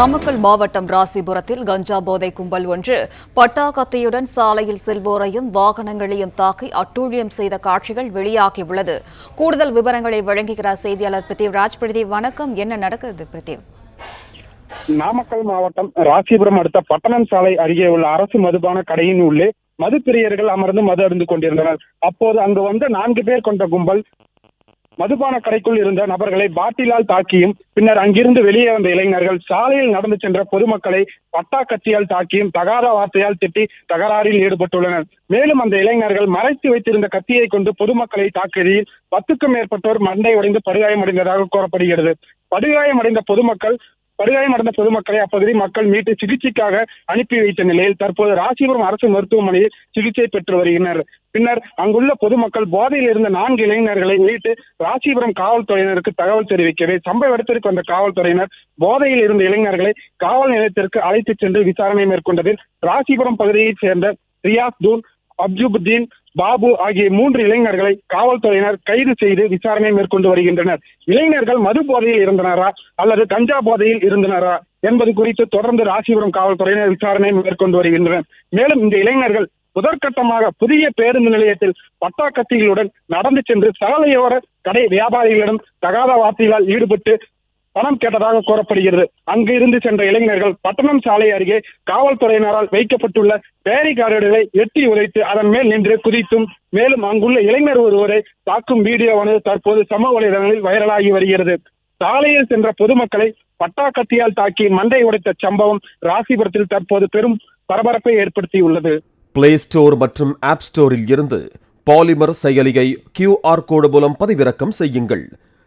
நாமக்கல் மாவட்டம் ராசிபுரத்தில் கஞ்சா போதை கும்பல் ஒன்று பட்டா கத்தியுடன் சாலையில் செல்வோரையும் வாகனங்களையும் தாக்கி அட்டூழியம் செய்த காட்சிகள் வெளியாகியுள்ளது. கூடுதல் விவரங்களை வழங்குகிறார் செய்தியாளர் பிரித்திவ்ராஜ். பிரதீப் வணக்கம். என்ன நடக்கிறது பிரித்திவ்? நாமக்கல் மாவட்டம் ராசிபுரம் அடுத்த பட்டணம் சாலை அருகே உள்ள அரசு மதுபான கடையின் உள்ளே மது பிரியர்கள் அமர்ந்து மது அருந்து கொண்டிருந்தனர். அப்போது அங்கு வந்த நான்கு பேர் கொண்ட கும்பல் மதுபான கடைக்குள் இருந்த நபர்களை பாட்டிலால் தாக்கியும் பின்னர் அங்கிருந்து வெளியே வந்த இளைஞர்கள் சாலையில் நடந்து சென்ற பொதுமக்களை பட்டா கத்தியால் தாக்கியும் தகாத வார்த்தையால் திட்டி தகராறில் ஈடுபட்டுள்ளனர். மேலும் அந்த இளைஞர்கள் மறைத்து வைத்திருந்த கத்தியை கொண்டு பொதுமக்களை தாக்கியதில் பத்துக்கும் மேற்பட்டோர் மண்டை உடைந்து படுகாயமடைந்ததாக கூறப்படுகிறது. படுகாயமடைந்த பொதுமக்கள் படுகாயமடைந்த பொதுமக்களை அப்பகுதி மக்கள் மீட்டு சிகிச்சைக்காக அனுப்பி வைத்த நிலையில் தற்போது ராசிபுரம் அரசு மருத்துவமனையில் சிகிச்சை பெற்று வருகின்றனர். பின்னர் அங்குள்ள பொதுமக்கள் போதையில் இருந்த நான்கு இளைஞர்களை மீட்டு ராசிபுரம் காவல்துறையினருக்கு தகவல் தெரிவிக்கவே சம்பவ இடத்திற்கு வந்த காவல்துறையினர் போதையில் இருந்த இளைஞர்களை காவல் நிலையத்திற்கு அழைத்துச் சென்று விசாரணை மேற்கொண்டதில் ராசிபுரம் பகுதியைச் சேர்ந்த ரியாஸ் தூன் அப்ஜுபுத்தீன் பாபு ஆகிய மூன்று இளைஞர்களை காவல்துறையினர் கைது செய்து விசாரணை மேற்கொண்டு வருகின்றனர். இளைஞர்கள் மது போதையில் இருந்தனரா? அல்லது கஞ்சா போதையில் இருந்தனரா? என்பது குறித்து தொடர்ந்து ராசிபுரம் காவல்துறையினர் விசாரணை மேற்கொண்டு வருகின்றனர். மேலும் இந்த இளைஞர்கள் முதற்கட்டமாக புதிய பேருந்து நிலையத்தில் பட்டா கத்திகளுடன் நடந்து சென்று சாலையோர கடை வியாபாரிகளிடம் தகாத வார்த்தைகளால் ஈடுபட்டு பணம் கேட்டதாக கூறப்படுகிறது. அங்கு இருந்து சென்ற இளைஞர்கள் பட்டணம் சாலை அருகே காவல்துறையினரால் வைக்கப்பட்டுள்ள பேரிகார்டுகளை எட்டி உதைத்து அதன் மேல் நின்று குதித்தும் மேலும் அங்குள்ள இளைஞர் ஒருவரை தாக்கும் வீடியோவானது தற்போது சமூக வலைதளங்களில் வைரலாகி வருகிறது. சாலையில் சென்ற பொதுமக்களை பட்டா கத்தியால் தாக்கி மண்டை உடைத்த சம்பவம் ராசிபுரத்தில் தற்போது பெரும் பரபரப்பை ஏற்படுத்தியுள்ளது. பிளே ஸ்டோர் மற்றும் ஆப் ஸ்டோரில் இருந்து பாலிமர் செயலியை கியூஆர் கோடு மூலம் பதிவிறக்கம் செய்யுங்கள்.